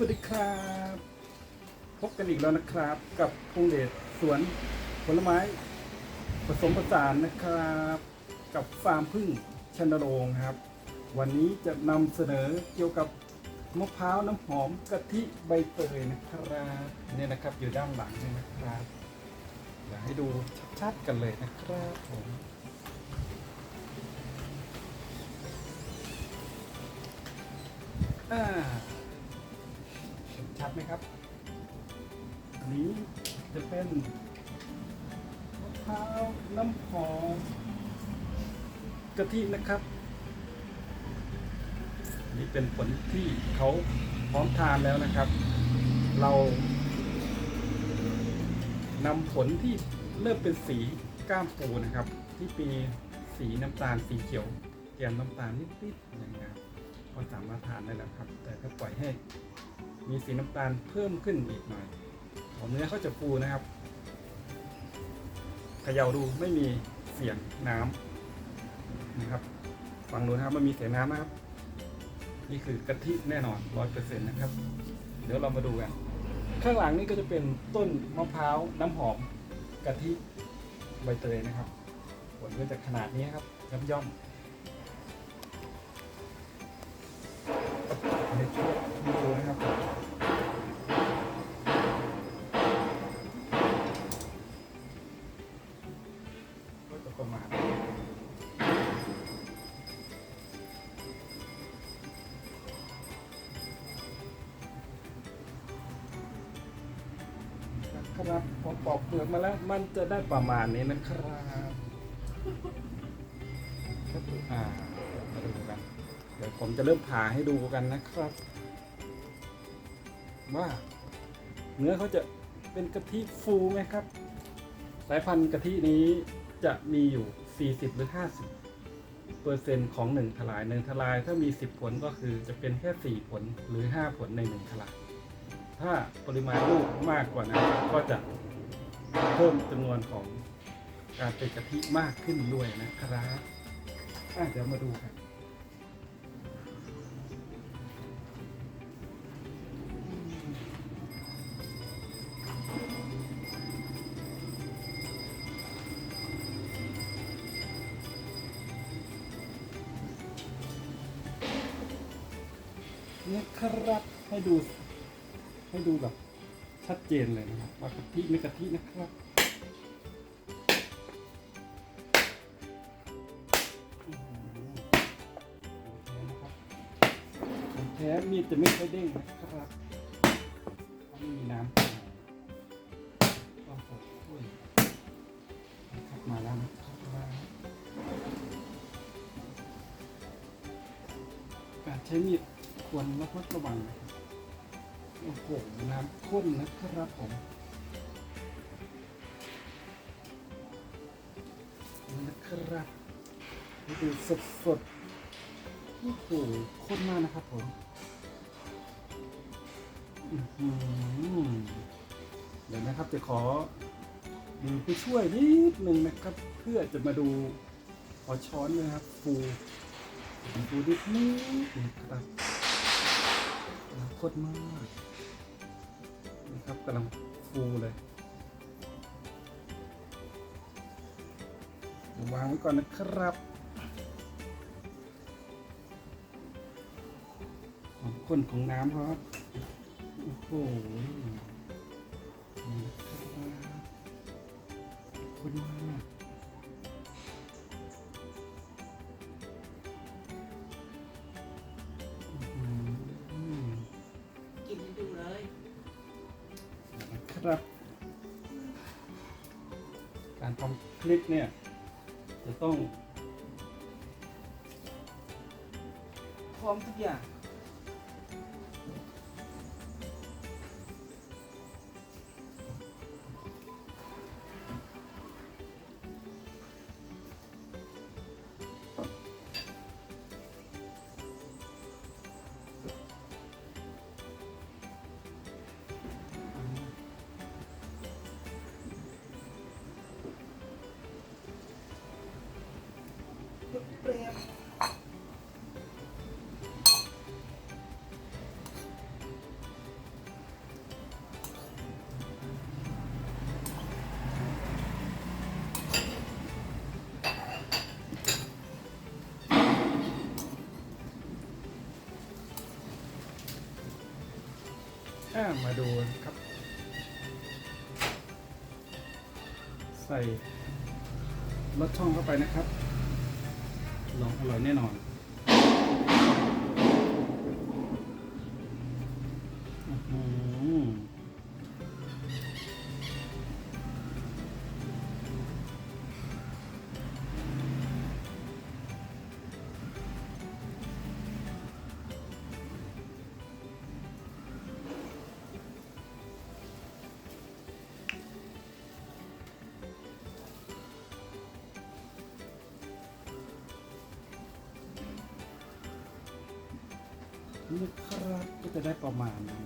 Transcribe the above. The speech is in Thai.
วัสดีครับ พบกันอีกแล้วนะครับ กับพงเดชสวนผลไม้ ผสมผสานนะครับ กับฟาร์มพึ่งชนโรงครับ วันนี้จะนำเสนอเกี่ยวกับมะพร้าวน้ำหอมกะทิใบเตยนะครับเนี่ยนะครับอยู่ด้านหลังนี่นะครับอยากให้ดูชัดๆกันเลยนะครับผมอ่า ชัดไหมครับ อันนี้จะเป็นมะพร้าวน้ำหอมกะทินะครับ นี่เป็นผลที่เขาพร้อมทานแล้วนะครับ เรานำผลที่เริ่มเป็นสีก้ามปูนะครับ ที่ปีสีน้ำตาลสีเขียวแกมน้ำตาลนิดๆอย่างเงี้ย ก็สามารถทานได้แล้วครับ แต่ถ้าปล่อยให้มีสีน้ำตาลเพิ่มขึ้นอีกหน่อยของเนื้อเขาจะฟูนะครับเขย่าดูไม่มีเสียงน้ำนะครับฟังดูนะครับมันมีเสียงน้ำนะครับ นี่คือกะทิแน่นอนร้อยเปอร์เซ็นต์นะครับ เดี๋ยวเรามาดูกัน ข้างหลังนี่ก็จะเป็นต้นมะพร้าวน้ำหอมกะทิใบเตยนะครับผลก็จะขนาดนี้ครับย่อมย่อม ๆในช่วงดูนะครับก็จะประมาณครับพอปอกเปลือกมาแล้ว มันจะได้ประมาณนี้นะครับครับอ่ามาดูกันเดี๋ยวผมจะเริ่มผ่าให้ดูกันนะครับ ว่าเนื้อเขาจะเป็นกะทิฟูไหมครับ สายพันธุ์กะทินี้จะมีอยู่ 40 หรือ 50เปอร์เซ็นต์ของ1ทลายหนึ่งทลาย ถ้ามี 10 ผลก็คือจะเป็นแค่ 4 ผลหรือ 5 ผลใน1ทลาย ถ้าปริมาณลูกมากกว่านั้นก็จะเพิ่มจำนวนของการเป็นกะทิมากขึ้นด้วยนะครับ เดี๋ยวมาดูกัน นี่ครับ ให้ดู ให้ดูแบบชัดเจนเลยนะครับว่ากะทิไม่กะทินะครับอื้อหือของแท้นะครับของแท้มีดจะไม่ค่อยเด้งนะครับเพราะมีน้ำ ใช้มีดควรระมัดระวังโอ้โหน้ำข้นนะครับผมนะครับนี่ดูสดสดโอ้โหข้นมากนะครับผมอือหือเดี๋ยวนะครับจะขอดูผู้ช่วยนิดหนึ่งนะครับ เพื่อจะมาดูขอช้อนนะครับฟู ดูนิดนึงนะครับน้ำข้นมากนะครับกำลังฟูเลยวางไว้ก่อนนะครับความข้นของน้ำครับ โอ้โห นะครับ การทำคลิปเนี่ย จะต้องพร้อมทุกอย่าง อ่ามาดูครับ ใส่รสช่องเข้าไปนะครับลองอร่อยแน่นอน นี่ครับก็จะได้ประมาณนี้